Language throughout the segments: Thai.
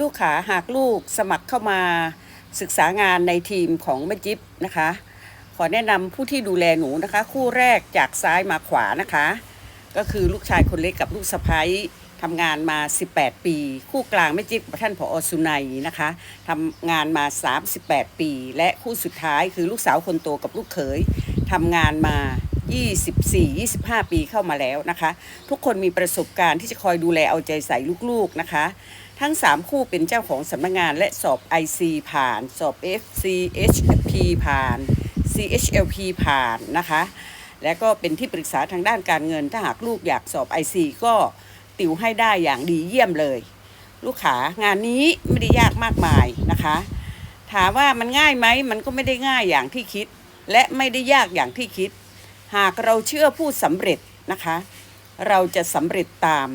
ลูกขาหากลูกสมัครเข้ามาศึกษางานในทีมของแม่จิ๊บนะคะ ขอแนะนำผู้ที่ดูแลหนูนะคะ คู่แรกจากซ้ายมาขวานะคะ ก็คือลูกชายคนเล็กกับลูกสะพ้ายทำงานมา 18 ปี คู่กลางแม่จิ๊บกับท่านผอสุนัยนะคะทำงานมา 38 ปี และคู่สุดท้ายคือลูกสาวคนโตกับลูกเขยทำงานมา 24-25 ปีเข้ามาแล้วนะคะ ทุกคนมีประสบการณ์ที่จะคอยดูแลเอาใจใส่ลูกๆนะคะ ทั้ง 3 คู่เป็นเจ้าของสำนักงานและสอบ IC ผ่าน สอบ FCHP ผ่าน CHLP ผ่านนะคะ และก็เป็นที่ปรึกษาทางด้านการเงิน ถ้าหากลูกอยากสอบ IC ก็ติวให้ได้อย่างดีเยี่ยมเลย ลูกขางานนี้ไม่ได้ยากมากมายนะคะ ถามว่ามันง่ายไหมมันก็ไม่ได้ง่ายอย่างที่คิด และไม่ได้ยากอย่างที่คิด หากเราเชื่อผู้สำเร็จนะคะ เราจะสำเร็จตาม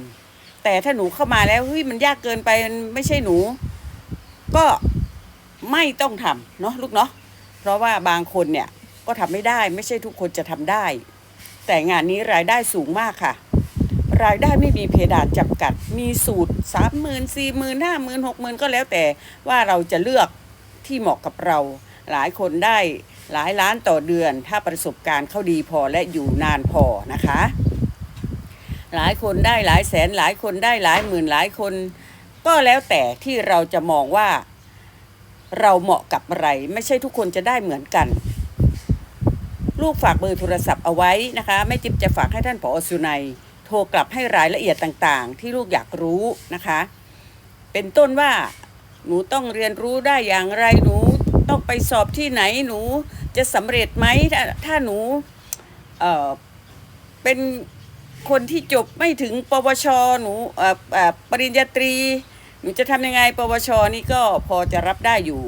แต่ถ้าหนูเข้ามาแล้วเฮ้ยมันยากเกินไปมันไม่ใช่หนู ก็ไม่ต้องทำเนาะลูกเนาะเพราะว่าบางคนเนี่ยก็ทำไม่ได้ไม่ใช่ทุกคนจะทำได้ แต่งานนี้รายได้สูงมากค่ะ รายได้ไม่มีเพดานจำกัด มีสูตรสามหมื่นสี่หมื่นห้าหมื่นหกหมื่นก็แล้วแต่ว่าเราจะเลือกที่เหมาะกับเรา หลายคนได้ หลายล้านต่อเดือน ถ้าประสบการณ์เขาดีพอและอยู่นานพอนะคะ หลายคนได้หลายแสนหลายคนได้หลายหมื่นหลายคน ก็แล้วแต่ที่เราจะมองว่าเราเหมาะกับอะไร ไม่ใช่ทุกคนจะได้เหมือนกัน ลูกฝากเบอร์โทรศัพท์เอาไว้นะคะแม่จิ๊บจะฝากให้ท่านผอสุนัยโทรกลับให้รายละเอียดต่างๆ ที่ลูกอยากรู้นะคะ เป็นต้นว่าหนูต้องเรียนรู้ได้อย่างไรหนู ต้องไปสอบที่ไหนหนูจะสำเร็จไหมถ้าถ้าหนูเออเป็นคนที่จบไม่ถึงปวชหนูเออเออปริญญาตรีหนูจะทำยังไง ปวชนี่ก็พอจะรับได้อยู่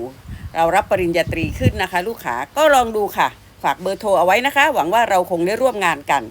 เรารับปริญญาตรีขึ้นนะคะ ลูกขาก็ลองดูค่ะ ฝากเบอร์โทรเอาไว้นะคะ หวังว่าเราคงได้ร่วมงานกัน